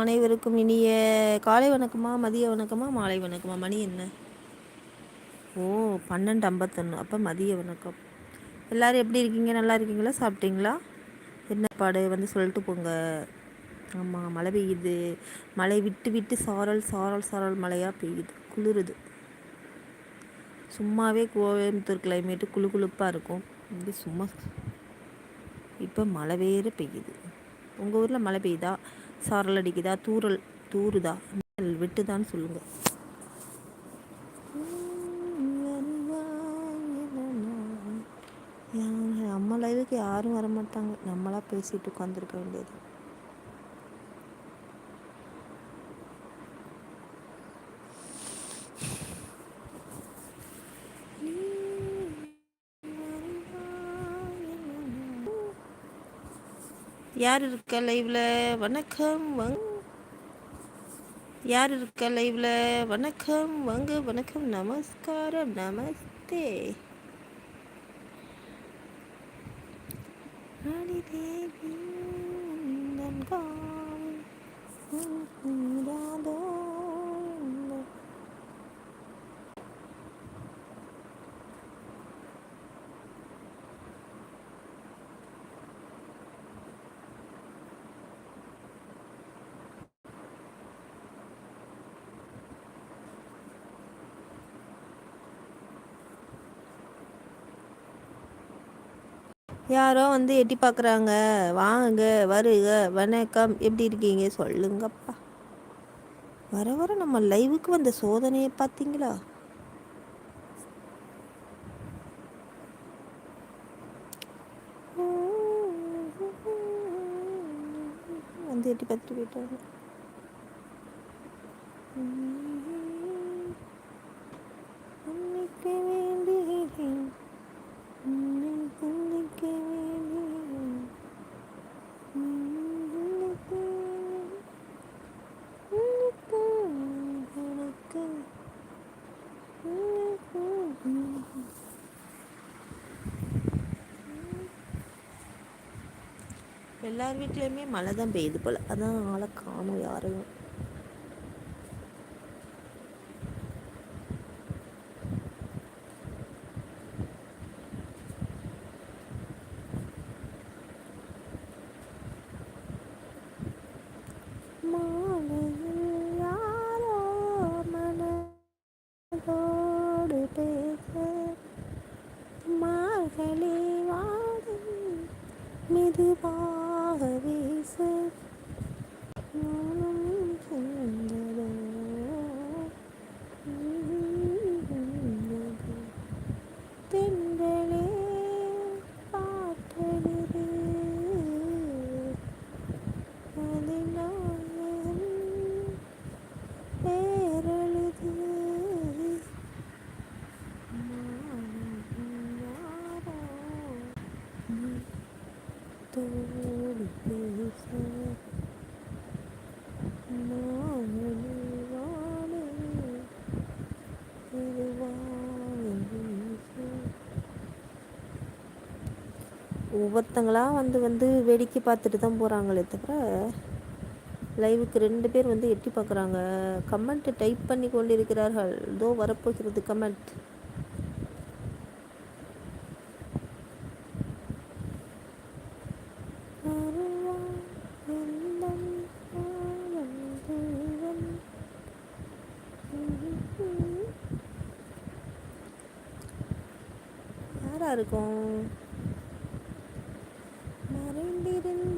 அனைவருக்கும் இனிய காலை வணக்கமா மதிய வணக்கமா மாலை வணக்கமா? மணி என்ன? ஓ பன்னெண்டு ஐம்பத்தொன்று அப்போ மதிய வணக்கம். எல்லோரும் எப்படி இருக்கீங்க? நல்லா இருக்கீங்களா? சாப்பிட்டீங்களா? என்ன பாடு? வந்து சொல்லிட்டு போங்க. ஆமாம் மழை பெய்யுது. மழை விட்டு விட்டு சாரல் சாரல் சாரல் மழையாக பெய்யுது. குளிருது. சும்மாவே கோயம்புத்தூர் கிளைமேட்டு குழு குழுப்பாக இருக்கும். இது சும்மா இப்போ மழை வேறு பெய்யுது. உங்கள் ஊரில் மழை பெய்யுதா? சாரல் அடிக்குதா? தூரல் தூருதா விட்டுதான்னு சொல்லுங்கள் நம்ம லைவுக்கு யாரும் வரமாட்டாங்க. நம்மளா பேசிட்டு உட்காந்துருக்க வேண்டியது யார் இருக்க லைவ்ல வணக்கம் வங். யார் இருக்க லைவ்ல வணக்கம் வாங்க. வணக்கம் நமஸ்காரம். நமஸ்தே. ராணி தேவி யாரோ வந்து எட்டி பார்க்குறாங்க வாங்க வருக வணக்கம். எப்படி இருக்கீங்க? சொல்லுங்கப்பா. வர வர நம்ம லைவுக்கு வந்த சோதனையை பார்த்தீங்களா? வந்து எட்டி பார்த்துட்டு போயிட்டாங்க. எல்லார் வீட்லேயுமே மழை தான் பெய்யுது போல். அதான் ஆளை காணும் யாரையும். all of these. ஒவ்வொருத்தங்களாக வந்து வந்து வேடிக்கை பார்த்துட்டு தான் போகிறாங்களே தவிர லைவுக்கு ரெண்டு பேர் வந்து எட்டி பார்க்குறாங்க. கமெண்ட் டைப் பண்ணி கொண்டிருக்கிறார்கள். இதோ வரப்போகிறது கமெண்ட் இருக்கும்? Di.